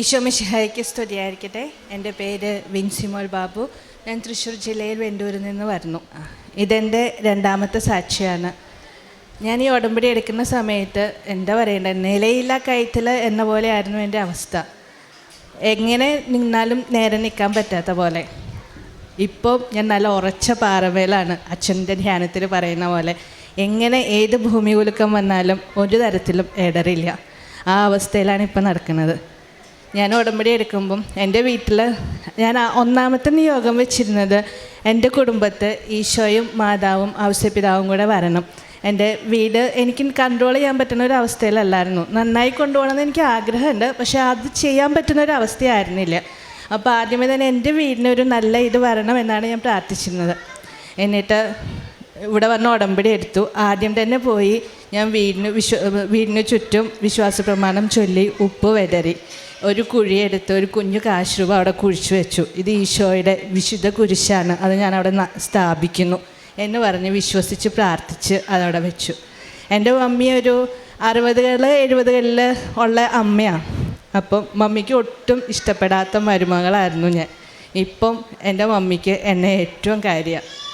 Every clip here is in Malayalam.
ഈശോ മിശിഹായ്ക്ക് സ്തുതിയായിരിക്കട്ടെ. എന്റെ പേര് വിൻസിമോൾ ബാബു. ഞാൻ തൃശ്ശൂർ ജില്ലയിൽ വെണ്ടൂരിൽ നിന്ന് വരുന്നു. ഇതെന്റെ രണ്ടാമത്തെ സാക്ഷിയാണ്. ഞാൻ ഈ ഉടമ്പടി എടുക്കുന്ന സമയത്ത് എന്താ പറയേണ്ടത് നിലയില്ല കയറ്റിൽ എന്ന പോലെയായിരുന്നു എന്റെ അവസ്ഥ. എങ്ങനെ നിന്നാലും നേരെ നിൽക്കാൻ പറ്റാത്ത പോലെ. ഇപ്പോൾ ഞാൻ നല്ല ഉറച്ച പാറമേലാണ് അച്ഛന്റെ ധ്യാനത്തിൽ പറയുന്ന പോലെ. എങ്ങനെ ഏത് ഭൂമി കുലുക്കം വന്നാലും ഒരു തരത്തിലും ഇടറില്ല ആ അവസ്ഥയിലാണ് ഇപ്പം നടക്കുന്നത്. ഞാൻ ഉടമ്പടി എടുക്കുമ്പം എന്റെ വീട്ടിൽ ഞാൻ ഒന്നാമത്തെ നിയോഗം വെച്ചിരുന്നത് എന്റെ കുടുംബത്ത് ഈശോയും മാതാവും ഔസ്യപിതാവും കൂടെ വരണം. എന്റെ വീട് എനിക്ക് കൺട്രോൾ ചെയ്യാൻ പറ്റുന്ന ഒരു അവസ്ഥയിലല്ലായിരുന്നു. നന്നായി കൊണ്ടുപോകണമെന്ന് എനിക്ക് ആഗ്രഹമുണ്ട്. പക്ഷേ അത് ചെയ്യാൻ പറ്റുന്ന ഒരു അവസ്ഥയായിരുന്നില്ല. അപ്പോൾ ആദ്യമേ തന്നെ എന്റെ വീടിനൊരു നല്ല ഇത് വരണം എന്നാണ് ഞാൻ പ്രാർത്ഥിച്ചിരുന്നത്. എന്നിട്ട് ഇവിടെ വന്ന് ഉടമ്പടി എടുത്തു. ആദ്യം തന്നെ പോയി ഞാൻ വീടിന് വിശ്വ വീടിന് ചുറ്റും വിശ്വാസ പ്രമാണം ചൊല്ലി ഉപ്പ് വെതറി. ഒരു കുഴിയെടുത്ത് ഒരു കുഞ്ഞു കാശ് രൂപ അവിടെ കുഴിച്ചു വെച്ചു. ഇത് ഈശോയുടെ വിശുദ്ധ കുരിശാണ്. അത് ഞാൻ അവിടെ സ്ഥാപിക്കുന്നു എന്ന് പറഞ്ഞ് വിശ്വസിച്ച് പ്രാർത്ഥിച്ച് അതവിടെ വെച്ചു. എന്റെ മമ്മി ഒരു അറുപതുകൾ എഴുപതുകളിൽ ഉള്ള അമ്മയാണ് അപ്പം മമ്മിക്ക് ഒട്ടും ഇഷ്ടപ്പെടാത്ത മരുമകളായിരുന്നു ഞാൻ. ഇപ്പം എന്റെ മമ്മിക്ക് എന്നെ ഏറ്റവും കാര്യമാണ്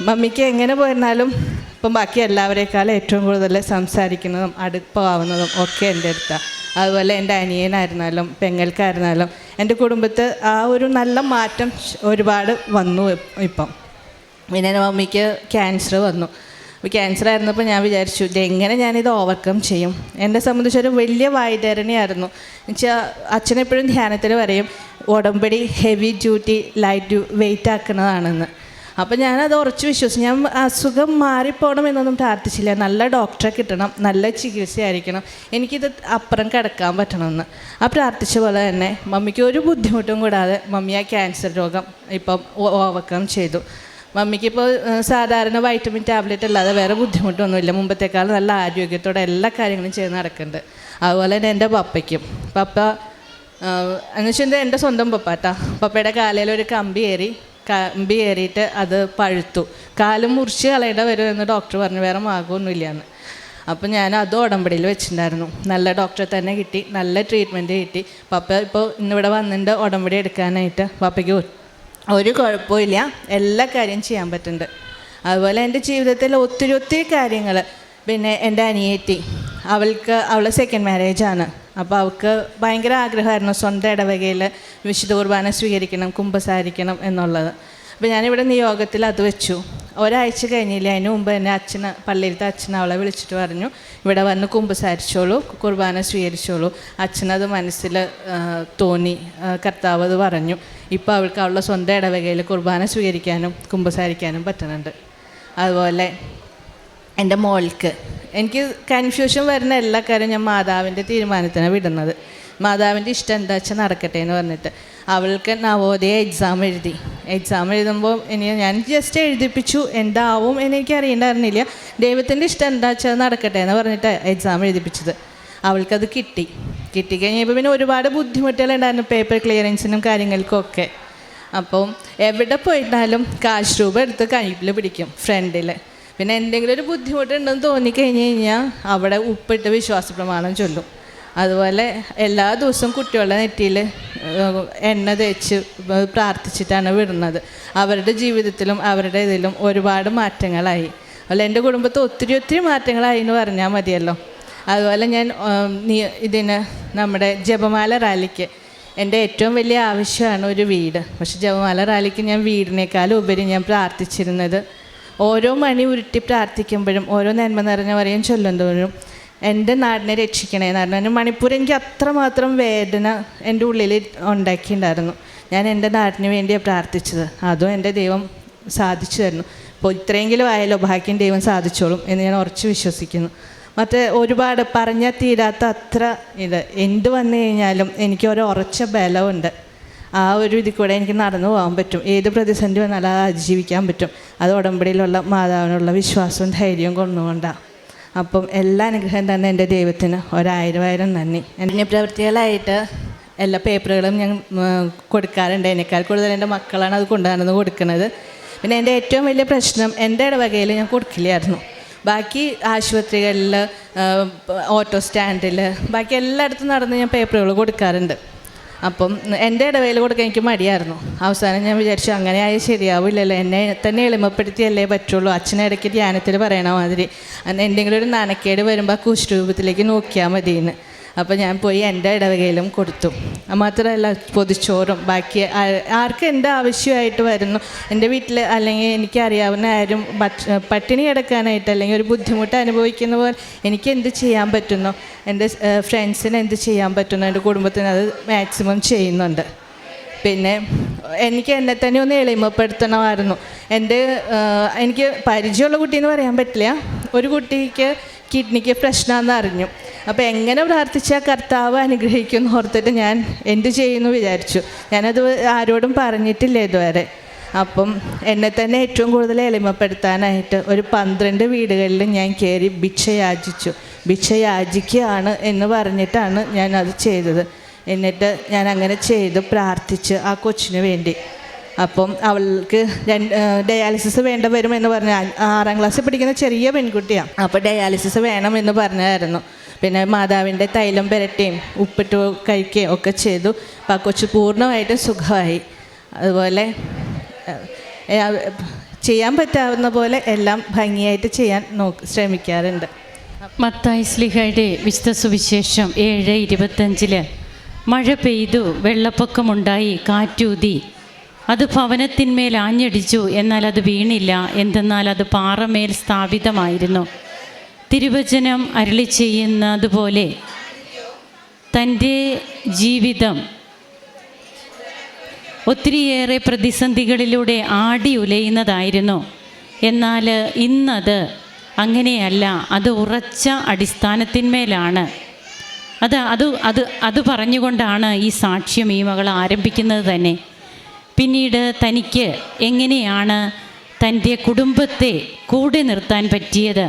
മമ്മിക്ക് എങ്ങനെ പോയിരുന്നാലും ഇപ്പം ബാക്കി എല്ലാവരേക്കാളും ഏറ്റവും കൂടുതൽ സംസാരിക്കുന്നതും അടുപ്പമാവുന്നതും ഒക്കെ എന്റെ അടുത്താണ് അതുപോലെ എന്റെ അനിയനായിരുന്നാലും പെങ്ങൾക്കായിരുന്നാലും എന്റെ കുടുംബത്ത് ആ ഒരു നല്ല മാറ്റം ഒരുപാട് വന്നു ഇപ്- ഇപ്പം. പിന്നെ എന്റെ മമ്മിക്ക് ക്യാൻസർ വന്നു. അപ്പോൾ ക്യാൻസർ ആയിരുന്നപ്പോൾ ഞാൻ വിചാരിച്ചു ഇതെങ്ങനെ ഞാനിത് ഓവർകം ചെയ്യും? എന്നെ സംബന്ധിച്ചൊരു വലിയ വായുധരണിയായിരുന്നു. എന്നുവെച്ചാൽ അച്ഛനെപ്പോഴും ധ്യാനത്തിൽ പറയും ഉടമ്പടി ഹെവി ഡ്യൂട്ടി ലൈറ്റ് വെയിറ്റ് ആക്കുന്നതാണെന്ന്. അപ്പോൾ ഞാനത് ഉറച്ചു വിശ്വസിച്ചു. ഞാൻ അസുഖം മാറിപ്പോകണം എന്നൊന്നും പ്രാർത്ഥിച്ചില്ല. നല്ല ഡോക്ടറെ കിട്ടണം. നല്ല ചികിത്സയായിരിക്കണം. എനിക്കിത് അപ്പുറം കിടക്കാൻ പറ്റണമെന്ന്. ആ പ്രാർത്ഥിച്ച പോലെ തന്നെ മമ്മിക്ക് ഒരു ബുദ്ധിമുട്ടും കൂടാതെ മമ്മി ആ ക്യാൻസർ രോഗം ഇപ്പം ഓവർകം ചെയ്തു. മമ്മിക്കിപ്പോൾ സാധാരണ വൈറ്റമിൻ ടാബ്ലറ്റ് അല്ലാതെ വേറെ ബുദ്ധിമുട്ടൊന്നുമില്ല. മുമ്പത്തേക്കാൾ നല്ല ആരോഗ്യത്തോടെ എല്ലാ കാര്യങ്ങളും ചെയ്ത് നടക്കുന്നുണ്ട്. അതുപോലെ തന്നെ എന്റെ പപ്പയ്ക്കും. പപ്പ എന്നുവെച്ചാൽ എന്റെ സ്വന്തം പപ്പാട്ടാ. പപ്പയുടെ കാലയിൽ ഒരു കമ്പി ഏറി കമ്പി കയറിയിട്ട് അത് പഴുത്തു. കാലും മുറിച്ച് കളയേണ്ട വരുമെന്ന് ഡോക്ടർ പറഞ്ഞു. വേറെ മാർഗമൊന്നുമില്ല എന്ന് അപ്പം ഞാൻ അത് ഉടമ്പടിയിൽ വെച്ചിട്ടുണ്ടായിരുന്നു. നല്ല ഡോക്ടറെ തന്നെ കിട്ടി. നല്ല ട്രീറ്റ്മെന്റ് കിട്ടി. പപ്പ ഇപ്പോൾ ഇന്നിവിടെ വന്നിട്ട് ഉടമ്പടി എടുക്കാനായിട്ട്. പപ്പയ്ക്ക് ഒരു- കുഴപ്പമില്ല എല്ലാ കാര്യം ചെയ്യാൻ പറ്റുന്നുണ്ട്. അതുപോലെ എന്റെ ജീവിതത്തിൽ ഒത്തിരി ഒത്തിരി കാര്യങ്ങൾ പിന്നെ എന്റെ അനിയത്തി. അവൾക്ക് അവൾ സെക്കൻഡ് മാരേജാണ് അപ്പോൾ അവൾക്ക് ഭയങ്കര ആഗ്രഹമായിരുന്നു സ്വന്തം ഇടവകയിൽ വിശുദ്ധ കുർബാന സ്വീകരിക്കണം കുമ്പസാരിക്കണം എന്നുള്ളത്. അപ്പോൾ ഞാനിവിടെ നിയോഗത്തിൽ അത് വെച്ചു. ഒരാഴ്ച കഴിഞ്ഞില്ല അതിന് മുമ്പ് തന്നെ അച്ഛന് പള്ളിയിലത്തെ അച്ഛൻ അവളെ വിളിച്ചിട്ട് പറഞ്ഞു ഇവിടെ വന്ന് കുമ്പസാരിച്ചോളൂ കുർബാന സ്വീകരിച്ചോളൂ. അച്ഛനത് മനസ്സിൽ തോന്നി കർത്താവ് അത് പറഞ്ഞു. ഇപ്പോൾ അവൾക്ക് അവളുടെ സ്വന്തം ഇടവകയിൽ കുർബാന സ്വീകരിക്കാനും കുമ്പസാരിക്കാനും പറ്റുന്നുണ്ട്. അതുപോലെ എന്റെ മോൾക്ക് എനിക്ക് കൺഫ്യൂഷൻ വരുന്ന എല്ലാ കാര്യവും ഞാൻ മാതാവിന്റെ തീരുമാനത്തിനാണ് വിടുന്നത്. മാതാവിന്റെ ഇഷ്ടം എന്താ വെച്ചാൽ നടക്കട്ടെ എന്ന് പറഞ്ഞിട്ട്. അവൾക്ക് നവോദയ എക്സാം എഴുതി. എക്സാം എഴുതുമ്പോൾ ഇനി ഞാൻ ജസ്റ്റ് എഴുതിപ്പിച്ചു. എന്താവും എനിക്ക് അറിയണ്ടായിരുന്നില്ല. ദൈവത്തിന്റെ ഇഷ്ടം എന്താ വെച്ചാൽ നടക്കട്ടെ എന്ന് പറഞ്ഞിട്ട് എക്സാം എഴുതിപ്പിച്ചത്. അവൾക്കത് കിട്ടി. കിട്ടിക്കഴിഞ്ഞപ്പോൾ പിന്നെ ഒരുപാട് ബുദ്ധിമുട്ടുകളുണ്ടായിരുന്നു പേപ്പർ ക്ലിയറൻസിനും കാര്യങ്ങൾക്കൊക്കെ അപ്പം എവിടെ പോയിട്ടാലും കാശ് രൂപ എടുത്ത് കഴിപ്പിൽ പിടിക്കും ഫ്രണ്ടിൽ പിന്നെ എന്തെങ്കിലും ഒരു ബുദ്ധിമുട്ടുണ്ടെന്ന് തോന്നിക്കഴിഞ്ഞ് കഴിഞ്ഞാൽ അവിടെ ഉപ്പിട്ട് വിശ്വാസ പ്രമാണം ചൊല്ലും. അതുപോലെ എല്ലാ ദിവസവും കുട്ടികളുടെ നെറ്റിയിൽ എണ്ണ തേച്ച് പ്രാർത്ഥിച്ചിട്ടാണ് വിടുന്നത്. അവരുടെ ജീവിതത്തിലും അവരുടെ ഇതിലും ഒരുപാട് മാറ്റങ്ങളായി. അതുപോലെ എന്റെ കുടുംബത്തിൽ ഒത്തിരി ഒത്തിരി മാറ്റങ്ങളായി എന്ന് പറഞ്ഞാൽ മതിയല്ലോ. അതുപോലെ ഞാൻ ഇതിന് നമ്മുടെ ജപമാല റാലിക്ക് എന്റെ ഏറ്റവും വലിയ ആവശ്യമാണ് ഒരു വീട്. പക്ഷെ ജപമാല റാലിക്ക് ഞാൻ വീടിനേക്കാളും ഉപരി ഞാൻ പ്രാർത്ഥിച്ചിരുന്നത് ഓരോ മണി ഉരുട്ടി പ്രാർത്ഥിക്കുമ്പോഴും ഓരോ നന്മ നിറഞ്ഞ പറയും ചൊല്ലുന്തോറും എന്റെ നാടിനെ രക്ഷിക്കണേ. എന്ന് പറഞ്ഞു മണിപ്പൂർ എനിക്ക് അത്രമാത്രം വേദന എന്റെ ഉള്ളിൽ ഉണ്ടാക്കിയിട്ടുണ്ടായിരുന്നു. ഞാൻ എന്റെ നാടിന് വേണ്ടിയാണ് പ്രാർത്ഥിച്ചത്. അതും എന്റെ ദൈവം സാധിച്ചു തരുന്നു. അപ്പോൾ ഇത്രയെങ്കിലും ആയാലോ ഭാഗ്യം ദൈവം സാധിച്ചോളും എന്ന് ഞാൻ ഉറച്ചു വിശ്വസിക്കുന്നു. മറ്റേ ഒരുപാട് പറഞ്ഞാൽ തീരാത്ത അത്ര ഇത് എന്ത് വന്നു കഴിഞ്ഞാലും എനിക്ക് ഒരു ഉറച്ച ബലമുണ്ട്. ആ ഒരു ഇതിൽ കൂടെ എനിക്ക് നടന്നു പോകാൻ പറ്റും. ഏത് പ്രതിസന്ധി വന്നാലും അത് അതിജീവിക്കാൻ പറ്റും. അത് ഉടമ്പടിയിലുള്ള മാതാവിനുള്ള വിശ്വാസവും ധൈര്യവും കൊണ്ടുകൊണ്ടാണ് അപ്പം എല്ലാ അനുഗ്രഹം തന്നെ എന്റെ ദൈവത്തിന്. ഒരായിരം ആയിരം നന്ദി. എന്റെ പ്രവൃത്തികളായിട്ട് എല്ലാ പേപ്പറുകളും ഞാൻ കൊടുക്കാറുണ്ട്. എന്നേക്കാൾ കൂടുതൽ എന്റെ മക്കളാണ് അത് കൊണ്ടുവന്ന് കൊടുക്കുന്നത്. പിന്നെ എന്റെ ഏറ്റവും വലിയ പ്രശ്നം എന്റെ ഇടവകയിൽ ഞാൻ കൊടുക്കില്ലായിരുന്നു. ബാക്കി ആശുപത്രികളിൽ ഓട്ടോ സ്റ്റാൻഡിൽ ബാക്കി എല്ലായിടത്തും നടന്ന് ഞാൻ പേപ്പറുകൾ കൊടുക്കാറുണ്ട്. അപ്പം എന്റെ ഇടവേൽ കൊടുക്കാൻ എനിക്ക് മടിയായിരുന്നു. അവസാനം ഞാൻ വിചാരിച്ചു അങ്ങനെ ആയാൽ ശരിയാവില്ലല്ലോ. എന്നെ തന്നെ എളിമപ്പെടുത്തിയല്ലേ പറ്റുള്ളൂ. അച്ഛനെ ഇടയ്ക്ക് ധ്യാനത്തിൽ പറയണ മാതിരി. എന്തെങ്കിലും ഒരു നനക്കേട് വരുമ്പോൾ ആ കുഷ്ഠരൂപത്തിലേക്ക് നോക്കിയാൽ മതിയെന്ന്. അപ്പോൾ ഞാൻ പോയി എന്റെ ഇടവകയിലും കൊടുത്തു. മാത്രമല്ല പൊതിച്ചോറും ബാക്കി ആർക്ക് എന്റെ ആവശ്യമായിട്ട് വരുന്നു? എന്റെ വീട്ടിൽ അല്ലെങ്കിൽ എനിക്കറിയാവുന്ന ആരും പട്ടിണി കിടക്കാനായിട്ട് അല്ലെങ്കിൽ ഒരു ബുദ്ധിമുട്ട് അനുഭവിക്കുന്ന പോലെ എനിക്ക് എന്ത് ചെയ്യാൻ പറ്റുന്നു? എന്റെ ഫ്രണ്ട്സിന് എന്ത് ചെയ്യാൻ പറ്റുന്നു? എന്റെ കുടുംബത്തിന് അത് മാക്സിമം ചെയ്യുന്നുണ്ട്. പിന്നെ എനിക്ക് എന്നെ തന്നെ ഒന്ന് എളിമപ്പെടുത്തണമായിരുന്നു. എന്റെ എനിക്ക് പരിചയമുള്ള കുട്ടിയെന്ന് പറയാൻ പറ്റില്ല. ഒരു കുട്ടിക്ക് കിഡ്നിക്ക് പ്രശ്നമാണെന്ന് അറിഞ്ഞു. അപ്പോൾ എങ്ങനെ പ്രാർത്ഥിച്ചാൽ കർത്താവ് അനുഗ്രഹിക്കുമെന്ന് ഓർത്തിട്ട് ഞാൻ എന്ത് ചെയ്യുമെന്ന് വിചാരിച്ചു. ഞാനത് ആരോടും പറഞ്ഞിട്ടില്ല ഇതുവരെ. അപ്പം എന്നെ തന്നെ ഏറ്റവും കൂടുതൽ എളിമപ്പെടുത്താനായിട്ട് ഒരു പന്ത്രണ്ട് വീടുകളിൽ ഞാൻ കയറി ഭിക്ഷ യാചിച്ചു. ഭിക്ഷ യാചിക്കുകയാണ് എന്ന് പറഞ്ഞിട്ടാണ് ഞാൻ അത് ചെയ്തത്. എന്നിട്ട് ഞാൻ അങ്ങനെ ചെയ്ത് പ്രാർത്ഥിച്ച് ആ കൊച്ചിന് വേണ്ടി. അപ്പം അവൾക്ക് ഡയാലിസിസ് വേണ്ട എന്ന് പറഞ്ഞ ആറാം ക്ലാസ്സിൽ പഠിക്കുന്ന ചെറിയ പെൺകുട്ടിയാണ് അപ്പോൾ ഡയാലിസിസ് വേണം എന്ന് പറഞ്ഞായിരുന്നു. പിന്നെ മാതാവിന്റെ തൈലം പുരട്ടുകയും ഉപ്പിട്ട് കഴിക്കുകയും ഒക്കെ ചെയ്തു. അപ്പം ആ കൊച്ചു പൂർണമായിട്ടും സുഖമായി. അതുപോലെ ചെയ്യാൻ പറ്റാവുന്ന പോലെ എല്ലാം ഭംഗിയായിട്ട് ചെയ്യാൻ നോക്ക് ശ്രമിക്കാറുണ്ട്. മത്തായി സ്ലിഹയുടെ വിശുദ്ധ സുവിശേഷം ഏഴ് ഇരുപത്തഞ്ചിൽ മഴ പെയ്തു വെള്ളപ്പൊക്കമുണ്ടായി കാറ്റൂതി അത് ഭവനത്തിന്മേൽ ആഞ്ഞടിച്ചു. എന്നാൽ അത് വീണില്ല. എന്തെന്നാൽ അത് പാറമേൽ സ്ഥാപിതമായിരുന്നു. തിരുവചനം അരളി ചെയ്യുന്നതുപോലെ തന്റെ ജീവിതം ഒത്തിരിയേറെ പ്രതിസന്ധികളിലൂടെ ആടി ഉലയുന്നതായിരുന്നു. എന്നാൽ ഇന്നത് അങ്ങനെയല്ല. അത് ഉറച്ച അടിസ്ഥാനത്തിന്മേലാണ്. അത് അത് അത് അത് പറഞ്ഞുകൊണ്ടാണ് ഈ സാക്ഷ്യം ഈ മകൾ ആരംഭിക്കുന്നത് തന്നെ. പിന്നീട് തനിക്ക് എങ്ങനെയാണ് തന്റെ കുടുംബത്തെ കൂടെ നിർത്താൻ പറ്റിയത്?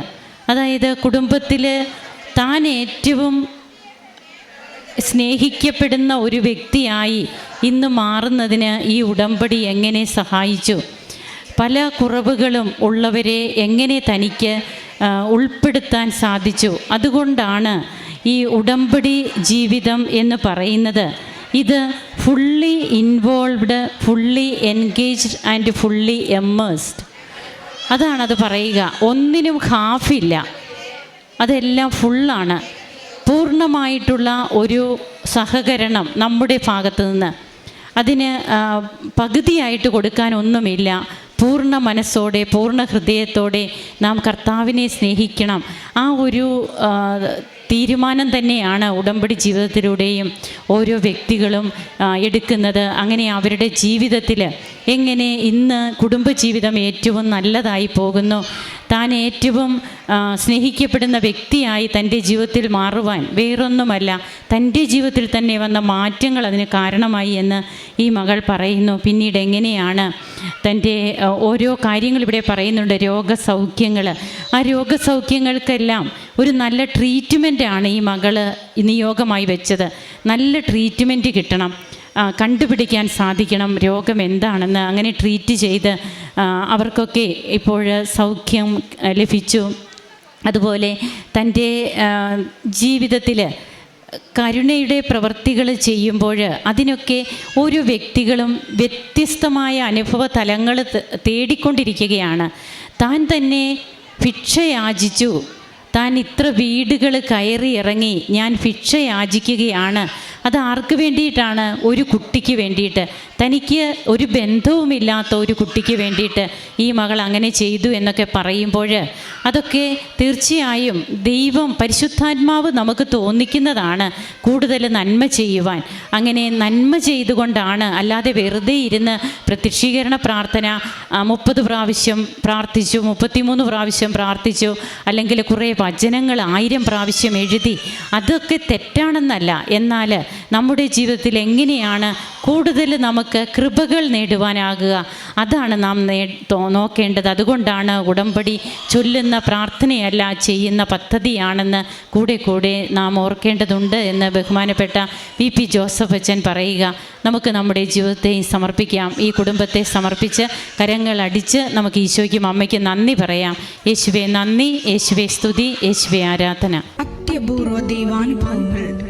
അതായത് കുടുംബത്തിൽ താൻ ഏറ്റവും സ്നേഹിക്കപ്പെടുന്ന ഒരു വ്യക്തിയായി ഇന്ന് മാറുന്നതിന് ഈ ഉടമ്പടി എങ്ങനെ സഹായിച്ചു? പല കുറവുകളും ഉള്ളവരെ എങ്ങനെ തനിക്ക് ഉൾപ്പെടുത്താൻ സാധിച്ചു? അതുകൊണ്ടാണ് ഈ ഉടമ്പടി ജീവിതം എന്ന് പറയുന്നത്. ഇത് fully involved fully engaged and fully immersed അതാണത് പറയുക. ഒന്നിനും ഹാഫില്ല. അതെല്ലാം ഫുള്ളാണ് പൂർണമായിട്ടുള്ള ഒരു സഹകരണം നമ്മുടെ ഭാഗത്തു നിന്ന്. അതിന് പകുതിയായിട്ട് കൊടുക്കാനൊന്നുമില്ല. പൂർണ മനസ്സോടെ പൂർണ ഹൃദയത്തോടെ നാം കർത്താവിനെ സ്നേഹിക്കണം. ആ ഒരു തീരുമാനം തന്നെയാണ് ഉടമ്പടി ജീവിതത്തിലൂടെയും ഓരോ വ്യക്തികളും എടുക്കുന്നത്. അങ്ങനെ അവരുടെ ജീവിതത്തിൽ എങ്ങനെ ഇന്ന് കുടുംബജീവിതം ഏറ്റവും നല്ലതായി പോകുന്നു? താൻ ഏറ്റവും സ്നേഹിക്കപ്പെടുന്ന വ്യക്തിയായി തന്റെ ജീവിതത്തിൽ മാറുവാൻ വേറൊന്നുമല്ല തന്റെ ജീവിതത്തിൽ തന്നെ വന്ന മാറ്റങ്ങൾ അതിന് കാരണമായി എന്ന് ഈ മകൾ പറയുന്നു. പിന്നീട് എങ്ങനെയാണ് തന്റെ ഓരോ കാര്യങ്ങൾ ഇവിടെ പറയുന്നുണ്ട്. രോഗസൗഖ്യങ്ങൾ ആ രോഗസൗഖ്യങ്ങൾക്കെല്ലാം ഒരു നല്ല ട്രീറ്റ്മെന്റാണ് ഈ മകൾ നിയോഗമായി വെച്ചത്. നല്ല ട്രീറ്റ്മെന്റ് കിട്ടണം. കണ്ടുപിടിക്കാൻ സാധിക്കണം. രോഗം എന്താണെന്ന് അങ്ങനെ ട്രീറ്റ് ചെയ്ത് അവർക്കൊക്കെ ഇപ്പോൾ സൗഖ്യം ലഭിച്ചു. അതുപോലെ തന്റെ ജീവിതത്തിൽ കരുണയുടെ പ്രവൃത്തികൾ ചെയ്യുമ്പോൾ അതിനൊക്കെ ഓരോ വ്യക്തികളും വ്യത്യസ്തമായ അനുഭവ തലങ്ങൾ തേടിക്കൊണ്ടിരിക്കുകയാണ്. താൻ തന്നെ ഭിക്ഷ യാചിച്ചു. താൻ ഇത്ര വീടുകൾ കയറി ഇറങ്ങി. ഞാൻ ഭിക്ഷ യാചിക്കുകയാണ്. അത് ആർക്ക് വേണ്ടിയിട്ടാണ്? ഒരു കുട്ടിക്ക് വേണ്ടിയിട്ട്. തനിക്ക് ഒരു ബന്ധവുമില്ലാത്ത ഒരു കുട്ടിക്ക് വേണ്ടിയിട്ട് ഈ മകൾ അങ്ങനെ ചെയ്തു എന്നൊക്കെ പറയുമ്പോൾ അതൊക്കെ തീർച്ചയായും ദൈവം പരിശുദ്ധാത്മാവ് നമുക്ക് തോന്നിക്കുന്നതാണ് കൂടുതൽ നന്മ ചെയ്യുവാൻ. അങ്ങനെ നന്മ ചെയ്തുകൊണ്ടാണ് അല്ലാതെ വെറുതെ ഇരുന്ന് പ്രത്യക്ഷീകരണ പ്രാർത്ഥന മുപ്പത് പ്രാവശ്യം പ്രാർത്ഥിച്ചു മുപ്പത്തിമൂന്ന് പ്രാവശ്യം പ്രാർത്ഥിച്ചു അല്ലെങ്കിൽ കുറേ വചനങ്ങൾ ആയിരം പ്രാവശ്യം എഴുതി അതൊക്കെ തെറ്റാണെന്നല്ല. എന്നാൽ നമ്മുടെ ജീവിതത്തിൽ എങ്ങനെയാണ് കൂടുതൽ നമുക്ക് കൃപകൾ നേടുവാനാകുക? അതാണ് നാം നോക്കേണ്ടത്. അതുകൊണ്ടാണ് ഉടമ്പടി ചൊല്ലുന്ന പ്രാർത്ഥനയല്ല ചെയ്യുന്ന പദ്ധതിയാണെന്ന് കൂടെ കൂടെ നാം ഓർക്കേണ്ടതുണ്ട് എന്ന് ബഹുമാനപ്പെട്ട വി പി ജോസഫ് അച്ഛൻ പറയുക. നമുക്ക് നമ്മുടെ ജീവിതത്തെ സമർപ്പിക്കാം. ഈ കുടുംബത്തെ സമർപ്പിച്ച് കരങ്ങൾ അടിച്ച് നമുക്ക് ഈശോയ്ക്കും അമ്മയ്ക്കും നന്ദി പറയാം. യേശുവെ നന്ദി യേശുവെ സ്തുതി യേശുവെ ആരാധന. അത്യപൂർവ ദൈവാനുഭവങ്ങൾ.